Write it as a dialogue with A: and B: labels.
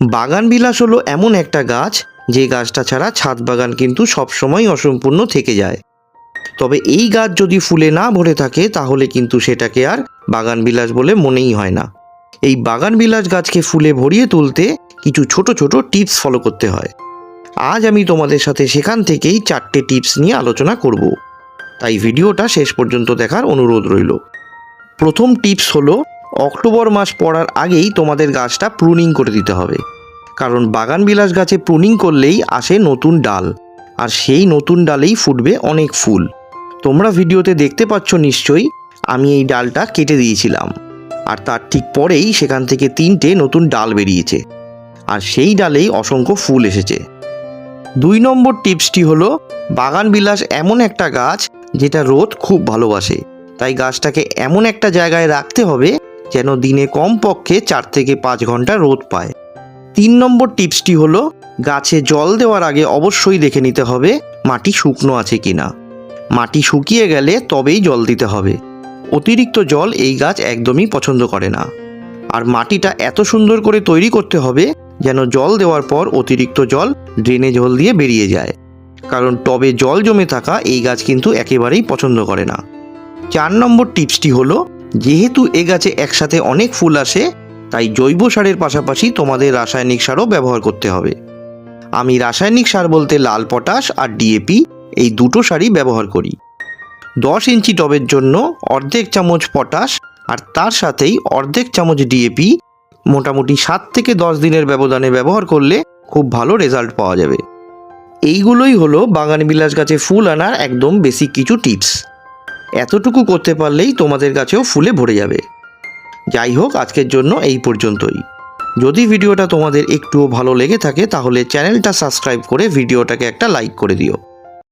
A: বাগান বিলাস হলো এমন একটা গাছ, যে গাছটা ছাড়া ছাদ বাগান কিন্তু সবসময় অসম্পূর্ণ থেকে যায়। তবে এই গাছ যদি ফুলে না ভরে থাকে, তাহলে কিন্তু সেটাকে আর বাগান বিলাস বলে মনেই হয় না। এই বাগান বিলাস গাছকে ফুলে ভরিয়ে তুলতে কিছু ছোট ছোট টিপস ফলো করতে হয়। আজ আমি তোমাদের সাথে সেখান থেকেই চারটে টিপস নিয়ে আলোচনা করব। তাই ভিডিওটা শেষ পর্যন্ত দেখার অনুরোধ রইল। প্রথম টিপস হলো অক্টোবর মাস পড়ার আগেই তোমাদের গাছটা প্রুনিং করে দিতে হবে। কারণ বাগান বিলাস গাছে প্রুনিং করলেই আসে নতুন ডাল, আর সেই নতুন ডালেই ফুটবে অনেক ফুল। তোমরা ভিডিওতে দেখতে পাচ্ছ নিশ্চয়ই, আমি এই ডালটা কেটে দিয়েছিলাম, আর তার ঠিক পরেই সেখান থেকে তিনটে নতুন ডাল বেরিয়েছে, আর সেই ডালেই অসংখ্য ফুল এসেছে। দুই নম্বর টিপসটি হলো, বাগান বিলাস এমন একটা গাছ যেটা রোদ খুব ভালোবাসে, তাই গাছটাকে এমন একটা জায়গায় রাখতে হবে যেন দিনে কমপক্ষে চার থেকে পাঁচ ঘণ্টা রোদ পায়। তিন নম্বর টিপসটি হলো, গাছে জল দেওয়ার আগে অবশ্যই দেখে নিতে হবে মাটি শুকনো আছে কিনা। মাটি শুকিয়ে গেলে তবেই জল দিতে হবে। অতিরিক্ত জল এই গাছ একদমই পছন্দ করে না। আর মাটিটা এত সুন্দর করে তৈরি করতে হবে যেন জল দেওয়ার পর অতিরিক্ত জল ড্রেনে জল দিয়ে বেরিয়ে যায়। কারণ টবে জল জমে থাকা এই গাছ কিন্তু একেবারেই পছন্দ করে না। চার নম্বর টিপসটি হলো যেহেতু এ গাছে একসাথে অনেক ফুল আসে, তাই জৈব সারের পাশাপাশি তোমাদের রাসায়নিক সারও ব্যবহার করতে হবে। আমি রাসায়নিক সার বলতে লাল পটাশ আর ডিএপি এই দুটো সারই ব্যবহার করি। দশ ইঞ্চি টবের জন্য অর্ধেক চামচ পটাশ আর তার সাথেই অর্ধেক চামচ ডিএপি মোটামুটি সাত থেকে দশ দিনের ব্যবধানে ব্যবহার করলে খুব ভালো রেজাল্ট পাওয়া যাবে। এইগুলোই হলো বাগান বিলাস গাছে ফুল আনার একদম বেসিক কিছু টিপস। এতটুকু করতে পারলেই তোমাদের কাছেও ফুলে ভরে যাবে। যাই হোক, আজকের জন্য এই পর্যন্তই। যদি ভিডিওটা তোমাদের একটুও ভালো লেগে থাকে, তাহলে চ্যানেলটা সাবস্ক্রাইব করে ভিডিওটাকে একটা লাইক করে দিও।